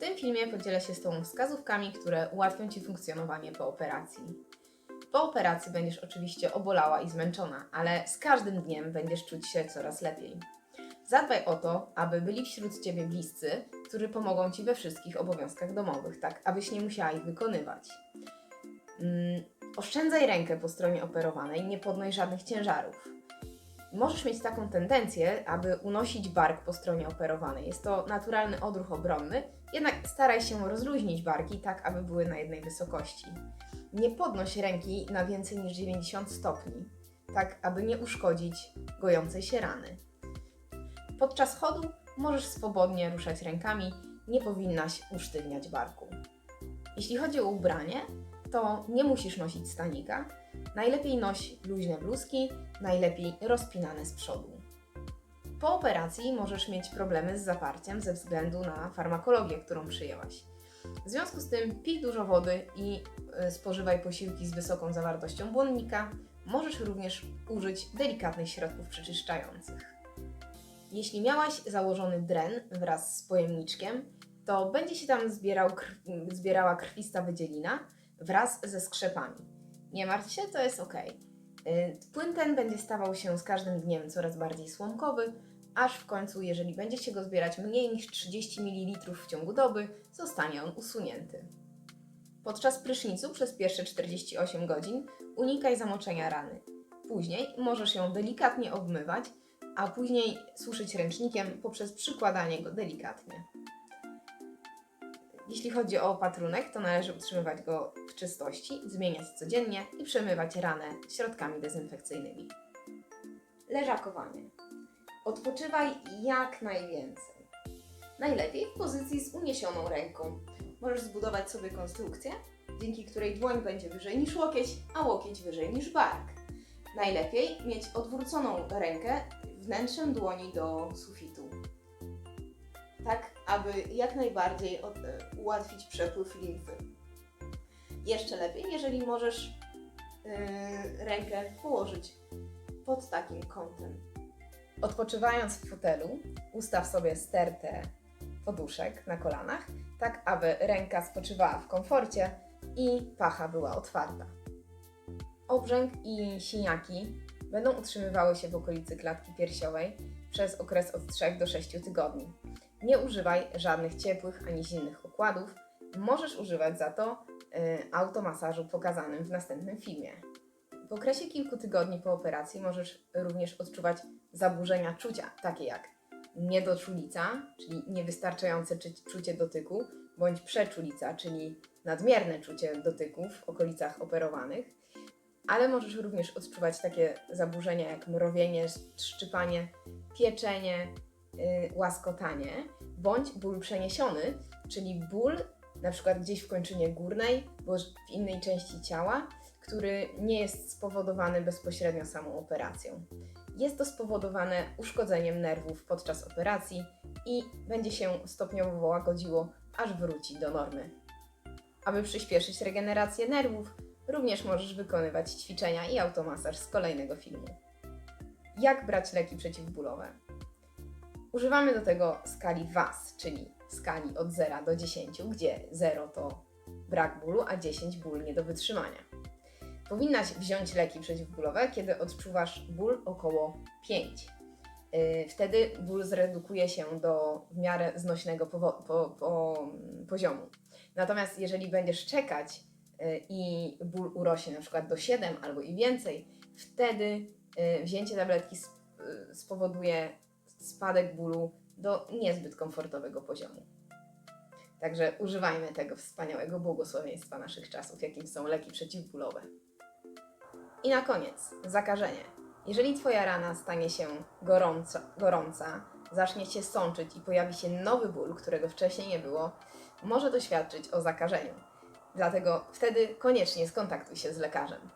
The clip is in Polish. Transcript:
tym filmie podzielę się z Tobą wskazówkami, które ułatwią Ci funkcjonowanie po operacji. Po operacji będziesz oczywiście obolała i zmęczona, ale z każdym dniem będziesz czuć się coraz lepiej. Zadbaj o to, aby byli wśród Ciebie bliscy, którzy pomogą Ci we wszystkich obowiązkach domowych, tak abyś nie musiała ich wykonywać. Mm, oszczędzaj rękę po stronie operowanej, nie podnoś żadnych ciężarów. Możesz mieć taką tendencję, aby unosić bark po stronie operowanej. Jest to naturalny odruch obronny, jednak staraj się rozluźnić barki tak, aby były na jednej wysokości. Nie podnoś ręki na więcej niż 90 stopni, tak aby nie uszkodzić gojącej się rany. Podczas chodu możesz swobodnie ruszać rękami, nie powinnaś usztywniać barku. Jeśli chodzi o ubranie, to nie musisz nosić stanika. Najlepiej noś luźne bluzki, najlepiej rozpinane z przodu. Po operacji możesz mieć problemy z zaparciem ze względu na farmakologię, którą przyjęłaś. W związku z tym pij dużo wody i y, spożywaj posiłki z wysoką zawartością błonnika. Możesz również użyć delikatnych środków przeczyszczających. Jeśli miałaś założony dren wraz z pojemniczkiem, to będzie się tam zbierał zbierała krwista wydzielina wraz ze skrzepami. Nie martw się, to jest ok. Płyn ten będzie stawał się z każdym dniem coraz bardziej słomkowy, aż w końcu, jeżeli będzie się go zbierać mniej niż 30 ml w ciągu doby, zostanie on usunięty. Podczas prysznicu przez pierwsze 48 godzin unikaj zamoczenia rany. Później możesz ją delikatnie obmywać, a później suszyć ręcznikiem poprzez przykładanie go delikatnie. Jeśli chodzi o opatrunek, to należy utrzymywać go w czystości, zmieniać codziennie i przemywać ranę środkami dezynfekcyjnymi. Leżakowanie. Odpoczywaj jak najwięcej. Najlepiej w pozycji z uniesioną ręką. Możesz zbudować sobie konstrukcję, dzięki której dłoń będzie wyżej niż łokieć, a łokieć wyżej niż bark. Najlepiej mieć odwróconą rękę wnętrzem dłoni do sufitu. Tak, aby jak najbardziej od, e, ułatwić przepływ limfy. Jeszcze lepiej, jeżeli możesz yy, rękę położyć pod takim kątem. Odpoczywając w fotelu, ustaw sobie stertę poduszek na kolanach, tak aby ręka spoczywała w komforcie i pacha była otwarta. Obrzęk i siniaki będą utrzymywały się w okolicy klatki piersiowej przez okres od 3 do 6 tygodni. Nie używaj żadnych ciepłych ani zimnych okładów. Możesz używać za to y, automasażu pokazanym w następnym filmie. W okresie kilku tygodni po operacji możesz również odczuwać zaburzenia czucia, takie jak niedoczulica, czyli niewystarczające czucie dotyku, bądź przeczulica, czyli nadmierne czucie dotyku w okolicach operowanych. Ale możesz również odczuwać takie zaburzenia jak mrowienie, szczypanie, pieczenie, łaskotanie, bądź ból przeniesiony, czyli ból na przykład gdzieś w kończynie górnej, bądź w innej części ciała, który nie jest spowodowany bezpośrednio samą operacją. Jest to spowodowane uszkodzeniem nerwów podczas operacji i będzie się stopniowo łagodziło, aż wróci do normy. Aby przyspieszyć regenerację nerwów, również możesz wykonywać ćwiczenia i automasaż z kolejnego filmu. Jak brać leki przeciwbólowe? Używamy do tego skali WAS, czyli skali od 0 do 10, gdzie 0 to brak bólu, a 10 ból nie do wytrzymania. Powinnaś wziąć leki przeciwbólowe, kiedy odczuwasz ból około 5. Yy, Wtedy ból zredukuje się do w miarę znośnego po, po, poziomu. Natomiast jeżeli będziesz czekać yy, i ból urośnie na przykład do 7 albo i więcej, wtedy yy, wzięcie tabletki sp- spowoduje spadek bólu do niezbyt komfortowego poziomu. Także używajmy tego wspaniałego błogosławieństwa naszych czasów, jakim są leki przeciwbólowe. I na koniec, zakażenie. Jeżeli Twoja rana stanie się gorąca, gorąca, zacznie się sączyć i pojawi się nowy ból, którego wcześniej nie było, może to świadczyć o zakażeniu. Dlatego wtedy koniecznie skontaktuj się z lekarzem.